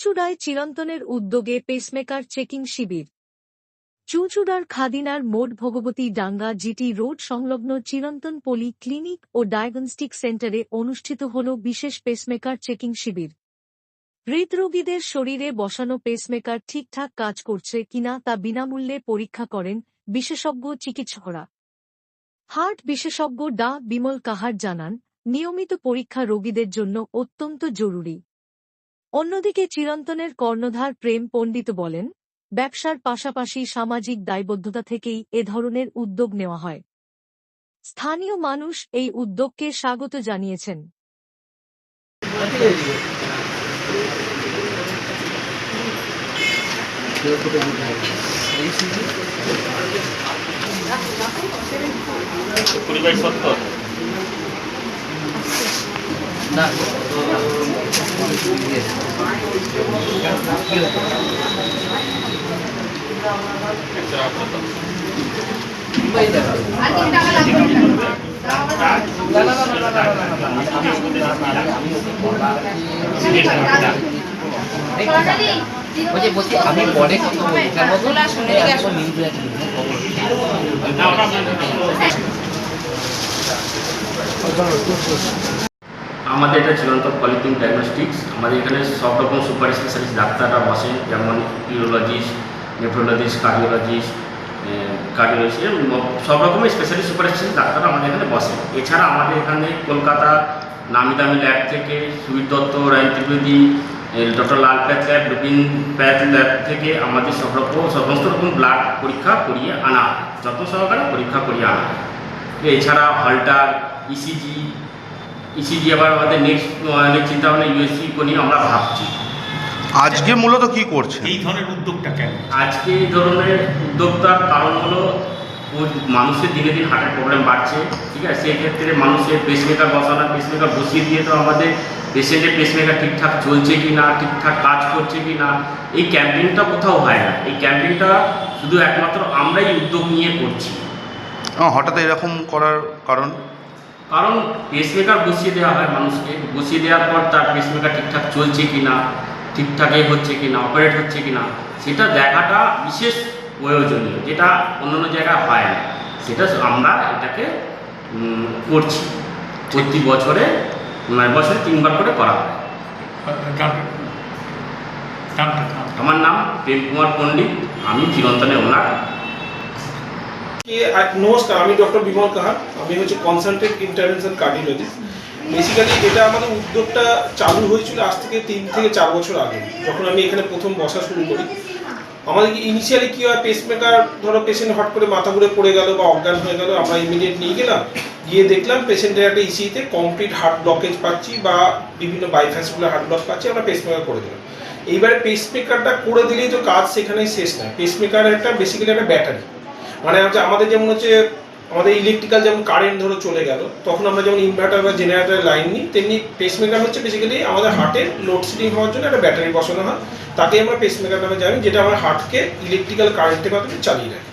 চুঁচুড়ায় চিরন্তনের উদ্যোগে pacemaker checking শিবির। চুঁচুড়ার খাদিনার মোড় ভগবতী ডাঙ্গা GT road সংলগ্ন চিরন্তন পলি ক্লিনিক ও ডায়াগনস্টিক সেন্টারে অনুষ্ঠিত হল বিশেষ পেসমেকার চেকিং শিবির। হৃদরোগীদের শরীরে বসানো পেসমেকার ঠিকঠাক কাজ করছে কিনা তা বিনামূল্যে পরীক্ষা করেন বিশেষজ্ঞ চিকিৎসকরা। হার্ট বিশেষজ্ঞ ডা বিমল কাহার জানান, নিয়মিত পরীক্ষা রোগীদের জন্য অত্যন্ত জরুরি। অন্যদিকে চিরন্তনের কর্ণধার প্রেম পণ্ডিত বলেন ব্যবসার পাশাপাশি সামাজিক দায়বদ্ধতা থেকেই এ ধরনের উদ্যোগ নেওয়া হয়। স্থানীয় মানুষ এই উদ্যোগকে স্বাগত জানিয়েছেন। কুড়ি বলছি আমি পরে কথা এখন নিউজে আছে আমাদের এটা চিরন্তন পলিথিন ডায়াগনস্টিক্স আমাদের এখানে সব রকম সুপার স্পেশালিস্ট ডাক্তাররা বসেন যেমন ইউরোলজিস্ট নেফ্রোলজিস্ট কার্ডিওলজিস্ট কার্ডিওলজিস্ট সব রকমের স্পেশালিস্ট সুপার স্পেশালিস্ট ডাক্তাররা আমাদের এখানে বসেন এছাড়া আমাদের এখানে কলকাতা নামি দামি ল্যাব থেকে, Subir Dutta Roy Trivedi doctor Lal path lab Rubin path lab থেকে আমাদের সব রকম, সমস্ত রকম ব্লাড পরীক্ষা করিয়ে আনা যত সহকারে পরীক্ষা করিয়ে আনা। এছাড়া হলটার ইসিজি ইসিজি আবার আমাদের নেক্সট অনেক চিন্তা ভাবনা ইউএসসি নিয়ে আমরা ভাবছি। আজকে মূলত কি করছে এই ধরনের উদ্যোগটা কেন? আজকে এই ধরনের উদ্যোক্তার কারণ হলো মানুষের দিনে দিন হার্টের প্রবলেম বাড়ছে ঠিক আছে? সেই ক্ষেত্রে মানুষের পেসমেকার বসানো পেসমেকার বসিয়ে দিয়ে তো আমাদের পেশেন্টের পেসমেকার ঠিকঠাক চলছে কি না ঠিকঠাক কাজ করছে কি না এই ক্যাম্পেইনটা কোথাও হয় না। এই ক্যাম্পেইনটা শুধু একমাত্র আমরাই উদ্যোগ নিয়ে করছি। হঠাৎ এরকম করার কারণ? কারণ পেসমেকার বসিয়ে দেওয়া হয় মানুষকে। বসিয়ে দেওয়ার পর তার পেসমেকার ঠিকঠাক চলছে কি না ঠিকঠাকই হচ্ছে কি না অপারেট হচ্ছে কি না সেটা দেখাটা বিশেষ প্রয়োজনীয় যেটা অন্যান্য জায়গায় হয় না। সেটা আমরা এটাকে করছি। প্রতি বছরে নয় বছরে তিনবার করে করা হয়। আমার নাম প্রেম কুমার পণ্ডিত আমি চিরন্তনের ওনার নমস্কার, আমি ডক্টর বিমল কাহার। আমি হচ্ছে কনসালটেন্ট ইন্টারভেনশন কার্ডিওলজিস্ট বেসিক্যালি এটা আমাদের উদ্যোগটা চালু হয়েছিল আজ থেকে তিন থেকে চার বছর আগে, যখন আমি এখানে প্রথম বসা শুরু করি। আমাদের ইনিশিয়ালি কী হয় পেসমেকার ধরো পেশেন্ট হট করে মাথা ঘুরে পড়ে গেল বা অজ্ঞান হয়ে গেল, আমরা ইমিডিয়েট নিয়ে গেলাম। গিয়ে দেখলাম পেশেন্টের একটা ইসিতে কমপ্লিট হার্ট ব্লকেজ পাচ্ছি বা বিভিন্ন বাইফ্যাসিকুলার হার্ট ব্লক পাচ্ছি, আমরা পেসমেকার করে দিলাম। এইবারে পেসমেকারটা করে দিলেই তো কাজ সেখানেই শেষ নয়। পেসমেকার একটা বেসিক্যালি একটা ব্যাটারি মানে হচ্ছে আমাদের যেমন হচ্ছে, আমাদের ইলেকট্রিক্যাল যেমন কারেন্ট ধরো চলে গেল, তখন আমরা যেমন ইনভার্টার বা জেনারেটরের লাইন নিই, তেমনি পেসমেকার হচ্ছে বেসিক্যালি আমাদের হার্টের লোডশেডিং হওয়ার জন্য একটা ব্যাটারি বসানো হয়। তাকে আমরা পেসমেকার নামে জানি, যেটা আমার হার্টকে ইলেকট্রিক্যাল কারেন্টের মাধ্যমে চালিয়ে রাখে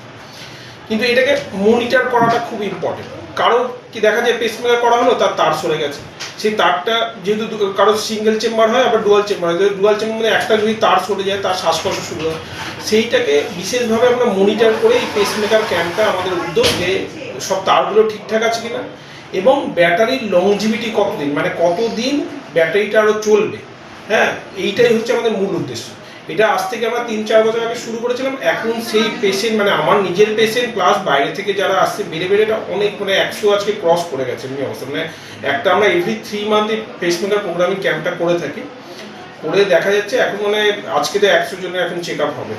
কিন্তু এটাকে মনিটর করাটা খুব ইম্পর্টেন্ট কারও কি দেখা যায় পেসমেকার করা হলো, তার তার সরে গেছে। সেই তারটা যেহেতু কারও সিঙ্গেল চেম্বার হয়, আবার ডুয়াল চেম্বার হয়। ডুয়াল চেম্বার মানে একটা যদি তার সরে যায়, তার শ্বাসকষ্ট শুরু হয়। সেইটাকে বিশেষভাবে আমরা মনিটর করে এই পেসমেকার ক্যাম্পটা আমাদের উদ্যোগ যে সব তারগুলো ঠিকঠাক আছে কিনা এবং ব্যাটারির লংজিভিটি কতদিন? মানে কতদিন ব্যাটারিটা আরও চলবে? হ্যাঁ এইটাই হচ্ছে আমাদের মূল উদ্দেশ্য। এটা আজ থেকে আমরা তিন চার বছর আগে শুরু করেছিলাম, এখন সেই পেশেন্ট মানে আমার নিজের পেশেন্ট প্লাস বাইরে থেকে যারা আসছে, বেড়ে বেড়ে এটা অনেক মানে একশো আজকে ক্রস করে গেছে, এমনি অবস্থা। মানে একটা আমরা every three month pacemaker programming ক্যাম্পটা করে থাকি। করে দেখা যাচ্ছে এখন মানে আজকে তো একশো জনের এখন চেক আপ হবে।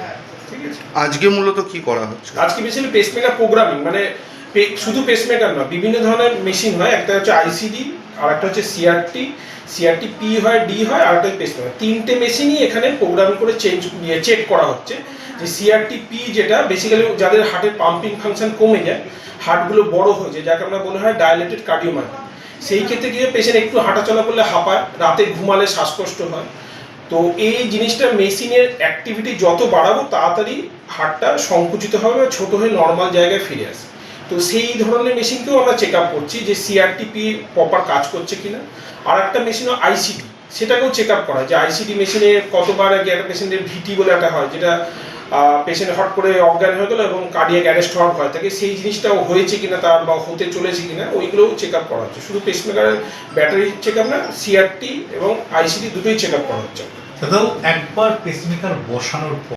ঠিক আছে? আজকে মূলত কি করা হচ্ছে? আজকে বেসিক্যালি পেসমেকার প্রোগ্রামিং মানে পে- শুধু পেসমেকার না বিভিন্ন ধরনের মেশিন হয়। একটা হচ্ছে আইসিডি আর একটা হচ্ছে সিআরটি সিআরটি পি হয় ডি হয় আর একটা পেসমেকার তিনটে মেশিনই এখানে প্রোগ্রাম করে চেঞ্জ চেক করা হচ্ছে। যে সিআরটি পি যেটা বেসিক্যালি যাদের হার্টের পাম্পিং ফাংশন কমে যায় হার্টগুলো বড় হয়ে যায় যাকে আমরা বলা হয় ডায়ালেটেড কার্ডিওমাইপার সেই ক্ষেত্রে গিয়ে পেশেন্ট একটু হাঁটাচলা করলে হাঁপায় রাতে ঘুমালে শ্বাসকষ্ট হয়। তো এই জিনিসটা মেশিনের অ্যাক্টিভিটি যত বাড়াবো, তাড়াতাড়ি হাড়টা সংকুচিত হবে বা ছোট হয়ে নর্মাল জায়গায় ফিরে আসে তো সেই ধরনের মেশিনকেও আমরা চেক আপ করছি যে সিআরটিপি প্রপার কাজ করছে কিনা। আর একটা মেশিন আইসিটি সেটাকেও চেক আপ করা যে আইসিডি মেশিনে কতবার আগে একটা পেশেন্টের ভিটি বলে একটা হয়, যেটা পেশেন্ট হট করে অজ্ঞান হয়ে গেলো এবং কার্ডিয়াক অ্যারেস্ট হওয়ার ভয় থাকে, সেই জিনিসটাও হয়েছে কিনা তার বা হতে চলেছে কিনা, ওইগুলোও চেক আপ করা হচ্ছে। শুধু পেসমেকারের ব্যাটারি চেক আপ না সিআরটি এবং আইসিডি দুটোই চেক আপ করা হচ্ছে। দাদাও একবার পেসমেকার বসানোর পর